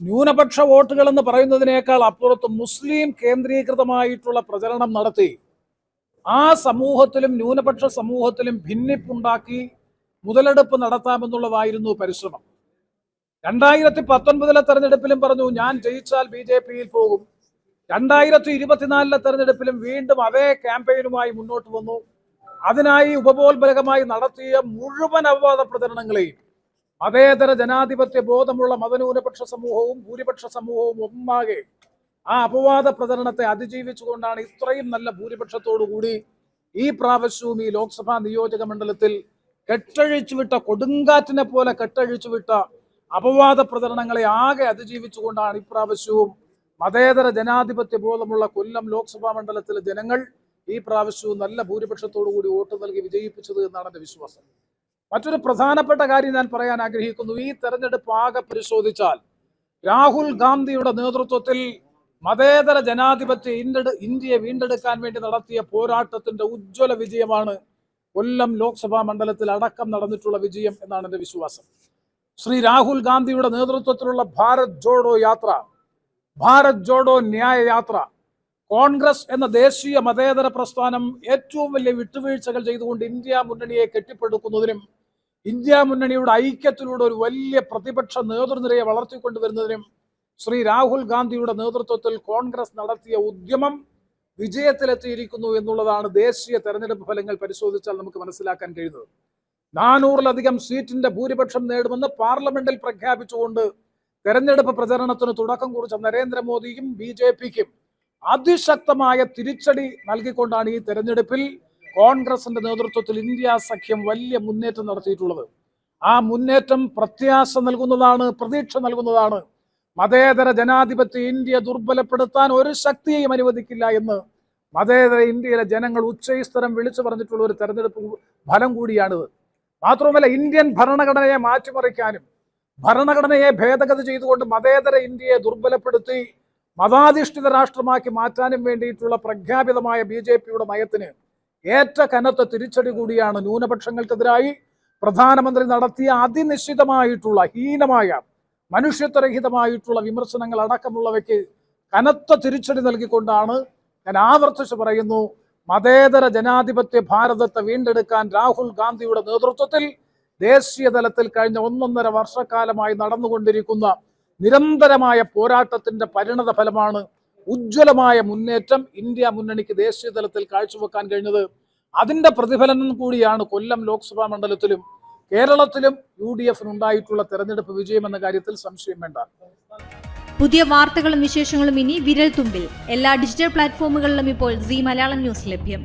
ന്യൂനപക്ഷ വോട്ടുകൾ എന്ന് പറയുന്നതിനേക്കാൾ അപ്പുറത്ത് മുസ്ലിം കേന്ദ്രീകൃതമായിട്ടുള്ള പ്രചരണം നടത്തി. ആ സമൂഹത്തിലും ന്യൂനപക്ഷ സമൂഹത്തിലും ഭിന്നിപ്പുണ്ടാക്കി മുതലെടുപ്പ് നടത്താമെന്നുള്ളതായിരുന്നു പരിശ്രമം. രണ്ടായിരത്തി പത്തൊൻപതിലെ തെരഞ്ഞെടുപ്പിലും പറഞ്ഞു ഞാൻ ജയിച്ചാൽ ബി ജെ പിയിൽ പോകും. രണ്ടായിരത്തി ഇരുപത്തിനാലിലെ തെരഞ്ഞെടുപ്പിലും വീണ്ടും അതേ ക്യാമ്പയിനുമായി മുന്നോട്ട് വന്നു. അതിനായി ഉപബോധപരകമായി നടത്തിയ മുഴുവൻ അവവാദ പ്രചരണങ്ങളെയും മതേതര ജനാധിപത്യ ബോധമുള്ള മതന്യൂനപക്ഷ സമൂഹവും ഭൂരിപക്ഷ സമൂഹവും ഒന്നാകെ ആ അപവാദ പ്രചരണത്തെ അതിജീവിച്ചുകൊണ്ടാണ് ഇത്രയും നല്ല ഭൂരിപക്ഷത്തോടുകൂടി ഈ പ്രാവശ്യവും ഈ ലോക്സഭാ നിയോജക മണ്ഡലത്തിൽ കെട്ടഴിച്ചുവിട്ട കൊടുങ്കാറ്റിനെ പോലെ കെട്ടഴിച്ചുവിട്ട അപവാദ പ്രചരണങ്ങളെ ആകെ അതിജീവിച്ചുകൊണ്ടാണ് ഇപ്രാവശ്യവും മതേതര ജനാധിപത്യ ബോധമുള്ള കൊല്ലം ലോക്സഭാ മണ്ഡലത്തിലെ ജനങ്ങൾ ഈ പ്രാവശ്യവും നല്ല ഭൂരിപക്ഷത്തോടു കൂടി വോട്ട് നൽകി വിജയിപ്പിച്ചത് എന്നാണ് എന്റെ വിശ്വാസം. മറ്റൊരു പ്രധാനപ്പെട്ട കാര്യം ഞാൻ പറയാൻ ആഗ്രഹിക്കുന്നു. ഈ തെരഞ്ഞെടുപ്പ് ആകെ പരിശോധിച്ചാൽ രാഹുൽ ഗാന്ധിയുടെ നേതൃത്വത്തിൽ മതേതര ജനാധിപത്യ ഇന്ത്യ ഇന്ത്യയെ വീണ്ടെടുക്കാൻ വേണ്ടി നടത്തിയ പോരാട്ടത്തിന്റെ ഉജ്ജ്വല വിജയമാണ് കൊല്ലം ലോക്സഭാ മണ്ഡലത്തിൽ അടക്കം നടന്നിട്ടുള്ള വിജയം എന്നാണ് എന്റെ വിശ്വാസം. ശ്രീ രാഹുൽ ഗാന്ധിയുടെ നേതൃത്വത്തിലുള്ള ഭാരത് ജോഡോ യാത്ര ഭാരത് ജോഡോ ന്യായ യാത്ര കോൺഗ്രസ് എന്ന ദേശീയ മതേതര പ്രസ്ഥാനം ഏറ്റവും വലിയ വിട്ടുവീഴ്ചകൾ ചെയ്തുകൊണ്ട് ഇന്ത്യ മുന്നണിയെ കെട്ടിപ്പടുക്കുന്നതിനും ഇന്ത്യ മുന്നണിയുടെ ഐക്യത്തിലൂടെ ഒരു വലിയ പ്രതിപക്ഷ നേതൃനിരയെ വളർത്തിക്കൊണ്ടുവരുന്നതിനും ശ്രീ രാഹുൽ ഗാന്ധിയുടെ നേതൃത്വത്തിൽ കോൺഗ്രസ് നടത്തിയ ഉദ്യമം വിജയത്തിലെത്തിയിരിക്കുന്നു എന്നുള്ളതാണ് ദേശീയ തെരഞ്ഞെടുപ്പ് ഫലങ്ങൾ പരിശോധിച്ചാൽ നമുക്ക് മനസ്സിലാക്കാൻ കഴിയുന്നത്. നാനൂറിലധികം സീറ്റിന്റെ ഭൂരിപക്ഷം നേടുമെന്ന് പാർലമെന്റിൽ പ്രഖ്യാപിച്ചുകൊണ്ട് തെരഞ്ഞെടുപ്പ് പ്രചരണത്തിന് തുടക്കം കുറിച്ച നരേന്ദ്രമോദിയും ബി ജെ പിക്കും അതിശക്തമായ തിരിച്ചടി നൽകിക്കൊണ്ടാണ് ഈ തെരഞ്ഞെടുപ്പിൽ കോൺഗ്രസിന്റെ നേതൃത്വത്തിൽ ഇന്ത്യ സഖ്യം വലിയ മുന്നേറ്റം നടത്തിയിട്ടുള്ളത്. ആ മുന്നേറ്റം പ്രത്യാശ നൽകുന്നതാണ് പ്രതീക്ഷ നൽകുന്നതാണ്. മതേതര ജനാധിപത്യ ഇന്ത്യ ദുർബലപ്പെടുത്താൻ ഒരു ശക്തിയെയും അനുവദിക്കില്ല എന്ന് മതേതര ഇന്ത്യയിലെ ജനങ്ങൾ ഉച്ചസ്ഥരം വിളിച്ചു പറഞ്ഞിട്ടുള്ള ഒരു തെരഞ്ഞെടുപ്പ് ഫലം കൂടിയാണിത് മാത്രവുമല്ല ഇന്ത്യൻ ഭരണഘടനയെ മാറ്റിമറിക്കാനും ഭരണഘടനയെ ഭേദഗതി ചെയ്തുകൊണ്ട് മതേതര ഇന്ത്യയെ ദുർബലപ്പെടുത്തി മതാധിഷ്ഠിത രാഷ്ട്രമാക്കി മാറ്റാനും വേണ്ടിയിട്ടുള്ള പ്രഖ്യാപിതമായ ബി ജെ പിയുടെ നയത്തിന് ഏറ്റ കനത്ത തിരിച്ചടി കൂടിയാണ് ന്യൂനപക്ഷങ്ങൾക്കെതിരായി പ്രധാനമന്ത്രി നടത്തിയ അതിനിശ്ചിതമായിട്ടുള്ള ഹീനമായ മനുഷ്യത്വരഹിതമായിട്ടുള്ള വിമർശനങ്ങൾ അടക്കമുള്ളവയ്ക്ക് കനത്ത തിരിച്ചടി നൽകിക്കൊണ്ടാണ് ഞാൻ ആവർത്തിച്ച് പറയുന്നു മതേതര ജനാധിപത്യ ഭാരതത്തെ വീണ്ടെടുക്കാൻ രാഹുൽ ഗാന്ധിയുടെ നേതൃത്വത്തിൽ ദേശീയ തലത്തിൽ കഴിഞ്ഞ ഒന്നൊന്നര വർഷക്കാലമായി നടന്നുകൊണ്ടിരിക്കുന്ന നിരന്തരമായ പോരാട്ടത്തിന്റെ പരിണത ഫലമാണ് ഉജ്ജ്വലമായ മുന്നേറ്റം ഇന്ത്യ മുന്നണിക്ക് ദേശീയ തലത്തിൽ കാഴ്ചവെക്കാൻ കഴിഞ്ഞത്. അതിന്റെ പ്രതിഫലനം കൂടിയാണ് കൊല്ലം ലോക്സഭാ മണ്ഡലത്തിലും കേരളത്തിലും യു ഡി എഫിനുണ്ടായിട്ടുള്ള തെരഞ്ഞെടുപ്പ് വിജയം എന്ന കാര്യത്തിൽ സംശയം വേണ്ട. പുതിയ വാർത്തകളും വിശേഷങ്ങളും ഇനി വിരൽ തുമ്പിൽ. എല്ലാ ഡിജിറ്റൽ പ്ലാറ്റ്ഫോമുകളിലും ഇപ്പോൾ സി മലയാളം ന്യൂസ് ലഭ്യം.